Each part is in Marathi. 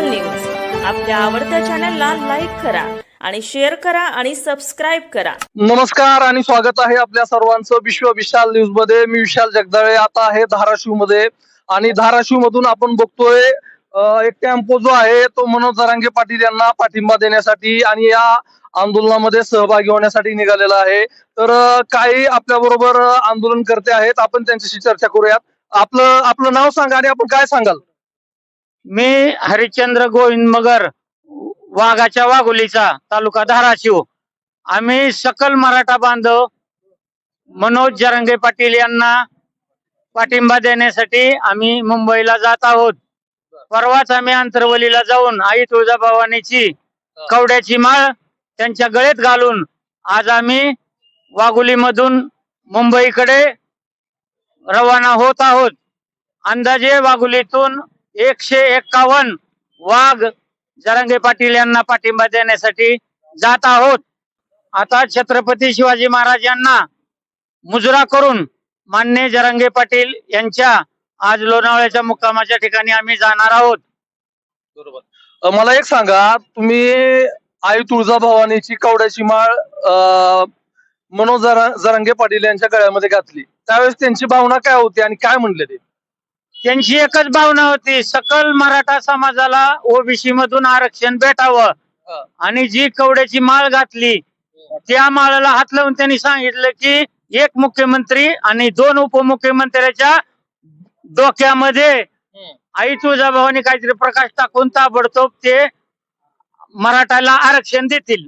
विशाल न्यूज. आपल्या आवडत्या चॅनलला लाईक करा आणि शेअर करा आणि सबस्क्राईब करा. नमस्कार आणि स्वागत आहे आपल्या सर्वांचं विश्व विशाल न्यूजमध्ये. मी विशाल जगदाळे आता आहे धाराशिवमध्ये. आणि धाराशिव मधून आपण बघतोय एक टेम्पो जो आहे तो मनोज जरांगे पाटील यांना पाठिंबा देण्यासाठी आणि या आंदोलनामध्ये सहभागी होण्यासाठी निघालेला आहे. तर काही आपल्या बरोबर आंदोलन करते आहेत. आपण त्यांच्याशी चर्चा करूयात. आपलं आपलं नाव सांगा आणि आपण काय सांगाल? मी हरिश्चंद्र गोविंद मगर वाघाच्या वाघोलीचा तालुका धाराशिव. आम्ही सकल मराठा बांधव मनोज जरंगे पाटील यांना पाठिंबा देण्यासाठी आम्ही मुंबईला जात आहोत. परवाच आम्ही आंतरवलीला जाऊन आई तुळजाभवानीची कवड्याची माळ त्यांच्या गळेत घालून आज आम्ही वाघोलीमधून मुंबईकडे रवाना होत आहोत. अंदाजे वाघोलीतून एकशे एक्कावन्न वाघ जरांगे पाटील यांना पाठिंबा देण्यासाठी जात आहोत. आता छत्रपती शिवाजी महाराज यांना मुजरा करून मान्य जरांगे पाटील यांच्या आज लोणावळ्याच्या मुक्कामाच्या ठिकाणी आम्ही जाणार आहोत. बरोबर. मला एक सांगा तुम्ही आई तुळजा भवानीची कवड्याची माळ मनोज जरांगे पाटील यांच्या गळ्यामध्ये घातली. त्यावेळेस त्यांची भावना काय होती आणि काय म्हणले ते? त्यांची एकच भावना होती सकल मराठा समाजाला ओबीसी मधून आरक्षण भेटावं. आणि जी कवड्याची माळ घातली त्या माळाला हात लावून त्यांनी सांगितलं की एक मुख्यमंत्री आणि दोन उपमुख्यमंत्र्याच्या डोक्यामध्ये आई तुळजाभवानी काहीतरी प्रकाश टाकून ताबडतोब ते मराठाला आरक्षण देतील.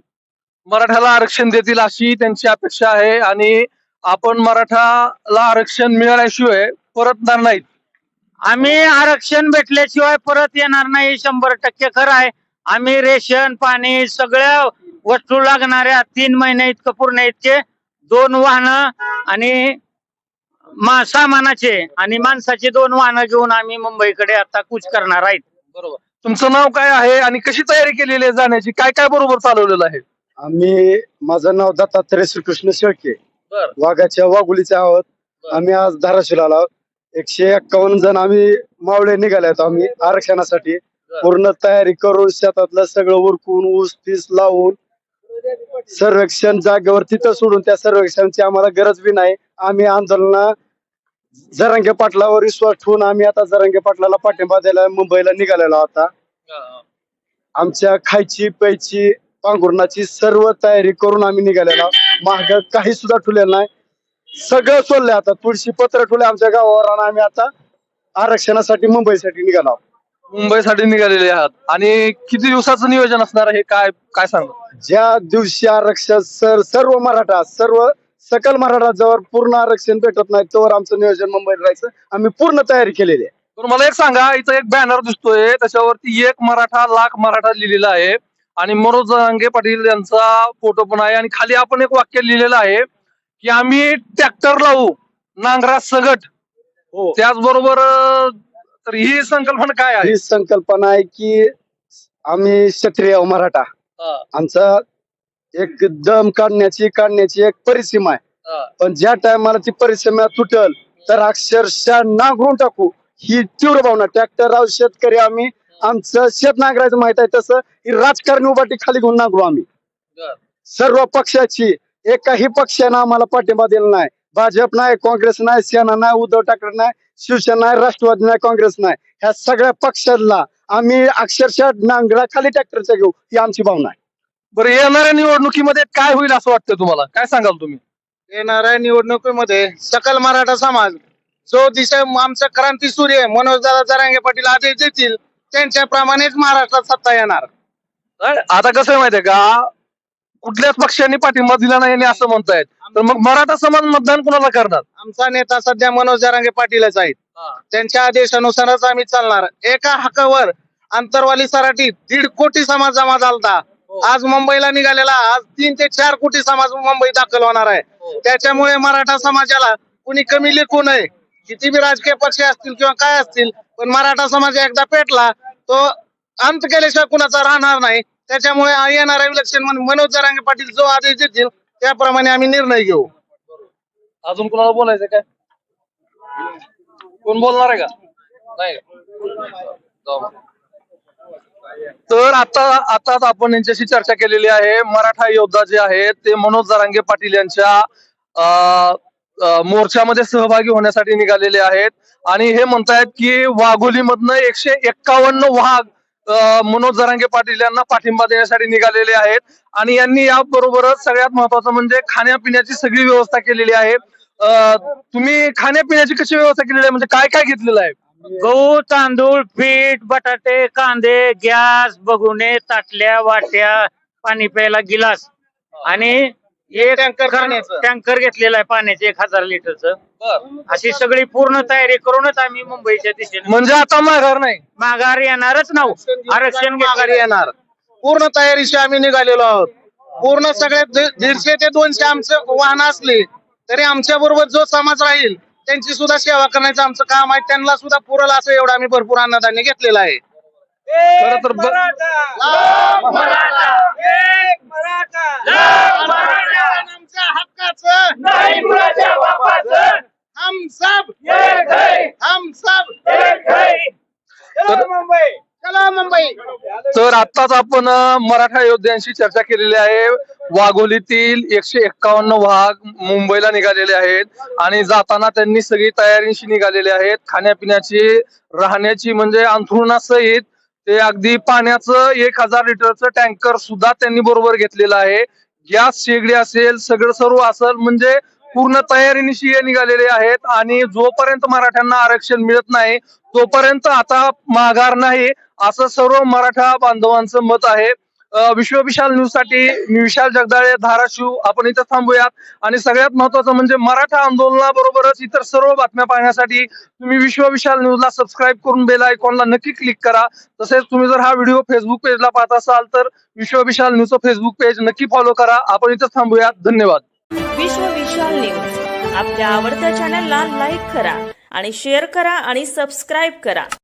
मराठ्याला आरक्षण देतील अशी त्यांची अपेक्षा आहे आणि आपण मराठाला आरक्षण मिळाल्याशिवाय परतणार नाहीत. आम्ही आरक्षण भेटल्याशिवाय परत येणार नाही शंभर टक्के खरं आहे. आम्ही रेशन पाणी सगळ्या वस्तू लागणाऱ्या तीन महिने इतकं पूर्ण इतके दोन वाहनं आणि मा सामानाचे आणि माणसाचे दोन वाहनं घेऊन आम्ही मुंबईकडे आता कूच करणार आहेत. बरोबर. तुमचं नाव काय आहे आणि कशी तयारी केलेली आहे जाण्याची? काय काय बरोबर चालवलेलं आहे? आम्ही माझं नाव दत्तात्रय श्रीकृष्ण शेळके. बर. वाघाच्या वाघुलीचे आहोत. आम्ही आज धाराशिवला आलो आहोत. एकशे एक्कावन्न जण आम्ही मावळे निघाले आहेत आम्ही आरक्षणासाठी. पूर्ण तयारी करून शेतातलं सगळं उरकून ऊस पीस लावून सर्वेक्षण जागेवर तिथं सोडून त्या सर्वेक्षणची आम्हाला गरज बी नाही. आम्ही आंदोलना जरांगे पाटलावर विश्वास ठेवून आम्ही आता जरांगे पाटलाला पाठिंबा द्यायला मुंबईला निघालेलो आता. आमच्या खायची प्यायची पांघुरणाची सर्व तयारी करून आम्ही निघालेला. महाग काही सुद्धा ठुलेलं नाही. सगळं सोडलंय आता. तुळशी पत्र ठुले आमच्या गावावर आणि आम्ही आता आरक्षणासाठी मुंबईसाठी निघालो आहोत. मुंबईसाठी निघालेले आहात. आणि किती दिवसाचं नियोजन असणार आहे काय काय सांगा? ज्या दिवशी आरक्षण सर सर्व मराठा सर्व सकल मराठा जवळ पूर्ण आरक्षण भेटत नाही तोवर आमचं नियोजन मुंबईला राहायचं. आम्ही पूर्ण तयारी केलेली आहे. तर मला एक सांगा इथं एक बॅनर दिसतोय. त्याच्यावरती एक मराठा लाख मराठा लिहिलेला आहे. आणि मनोज जरांगे पाटील यांचा फोटो पण आहे. आणि खाली आपण एक वाक्य लिहिलेलं आहे. की आम्ही ट्रॅक्टर लावू नांगरा सगट. हो. त्याचबरोबर अं, तर ही संकल्पना काय आहे? ही संकल्पना आहे की आम्ही क्षत्रिय मराठा. आमचा एक दम काढण्याची काढण्याची एक परिसीमा आहे. पण ज्या टायमाला ती परिसीमा तुटल तर अक्षरशः नांगरून टाकू. ही तीव्र भावना. ट्रॅक्टर आहोत शेतकरी आम्ही आमचं शेत नांगरायचं माहीत आहे तसं ही राजकारणी उभाटी खाली घेऊन नांगरू आम्ही. बर. सर्व पक्षाची एकाही पक्षानं आम्हाला पाठिंबा दिला नाही. भाजप नाही काँग्रेस नाही सेना नाही उद्धव ठाकरे नाही शिवसेना नाही राष्ट्रवादी नाही काँग्रेस नाही. ह्या सगळ्या पक्षांना आम्ही अक्षरशः नांगरा खाली ट्रॅक्टरच्या घेऊ ही आमची भावना आहे. बरं येणाऱ्या निवडणुकीमध्ये काय होईल असं वाटतं तुम्हाला? काय सांगाल तुम्ही? येणाऱ्या निवडणुकीमध्ये सकल मराठा समाज जो दिशा आमचा क्रांती सूर्य आहे, मनोजदादा जरांगे पाटील आदेश देतील त्यांच्याप्रमाणेच महाराष्ट्रात सत्ता येणार. आता कसं आहे माहितीये का? कुठल्याच पक्षांनी पाठिंबा दिला नाही आणि असं म्हणतायत. तर मग मराठा समाज मतदान कुणाला करणार? आमचा नेता सध्या मनोज जरांगे पाटीलच आहेत. त्यांच्या आदेशानुसारच आम्ही चालणार. एका हकावर आंतरवाली सराठी दीड कोटी समाज जमा झालता. आज मुंबईला निघालेला. आज तीन ते चार कोटी समाज मुंबई दाखल होणार आहे. त्याच्यामुळे मराठा समाजाला कुणी कमी लेखू नये. किती बी राजकीय पक्ष असतील किंवा काय असतील पण मराठा समाज एकदा पेटला तो अंत केल्याशिवाय कुणाचा राहणार नाही. त्याच्यामुळे येणाऱ्या इलेक्शन मनोज जरांगे पाटील जो आदेश देतील त्याप्रमाणे आम्ही निर्णय घेऊ. अजून कोणाला बोलायचं काय? कोण बोलणार आहे का? नाही. का? जाऊ. मग. तर आता आताच आपण यांच्याशी चर्चा केलेली आहे. मराठा योद्धा जे आहेत ते मनोज जरांगे पाटील यांच्या अं, अं, मोर्चामध्ये सहभागी होण्यासाठी निघालेले आहेत. आणि हे म्हणतायत की वाघोलीमधनं एकशे एक्कावन्न वाघ मनोज जरांगे पाटील यांना पाठिंबा देण्यासाठी निघालेले आहेत. आणि यांनी याबरोबरच सगळ्यात महत्वाचं म्हणजे खाण्यापिण्याची सगळी व्यवस्था केलेली आहे. तुम्ही खाण्यापिण्याची कशी व्यवस्था केलेली आहे? म्हणजे काय काय घेतलेलं आहे? गहू तांदूळ पीठ बटाटे कांदे गॅस बगुने ताटल्या वाट्या पाणी प्यायला गिलास. आणि एक टँकर. टँकर घेतलेला आहे पाण्याचे एक हजार लिटरचं. अशी सगळी पूर्ण तयारी करूनच आम्ही मुंबईच्या दिशेने. म्हणजे आता माघार नाही. माघार येणारच नाव. आरक्षण माघारी येणार. पूर्ण तयारीशी आम्ही निघालेलो आहोत. पूर्ण सगळे दि- दीडशे ते दोनशे आमचं वाहन असले तरी आमच्या बरोबर जो समाज राहील त्यांची सुद्धा सेवा करण्याचं आमचं काम आहे. त्यांना सुद्धा पुरल असं एवढं आम्ही भरपूर अन्नधान्य घेतलेलं आहे. खरं तर ब- तर आताच आपण मराठा योद्ध्यांशी चर्चा केलेली आहे. वाघोलीतील एकशे एक्कावन्न वाघ मुंबईला निघालेले आहेत आणि जाताना त्यांनी सगळी तयारीशी निघालेले आहेत. खाण्यापिण्याची राहण्याची म्हणजे अंथरुणासहित ते अगदी पाण्याचं एक हजार लिटरचं टँकर सुद्धा त्यांनी बरोबर घेतलेलं आहे. गॅस शेगडी असेल सगळं सर्व असेल म्हणजे पूर्ण तयारीनिशी हे निघालेले आहेत आणि जोपर्यंत मराठ्यांना आरक्षण मिळत नाही तोपर्यंत आता माघार नाही. असं सर्व मराठा बांधवांचं मत आहे. विश्वविशाल विश्व विशाल न्यूजसाठी मी विशाल जगदाळे धाराशिव आपण इथं थांबूयात. आणि सगळ्यात महत्वाचं म्हणजे मराठा आंदोलनाबरोबरच इतर सर्व बातम्या पाहण्यासाठी तुम्ही विश्व विशाल न्यूजला सबस्क्राईब करून बेल आयकॉनला नक्की क्लिक करा. तसेच तुम्ही जर हा व्हिडिओ फेसबुक पेजला पाहत असाल तर विश्व विशाल न्यूजचं फेसबुक पेज नक्की फॉलो करा. आपण इथं थांबूयात. धन्यवाद. विश्व विशाल न्यूज आपल्या आवडत्या चॅनलला लाईक करा आणि शेअर करा आणि सबस्क्राईब करा.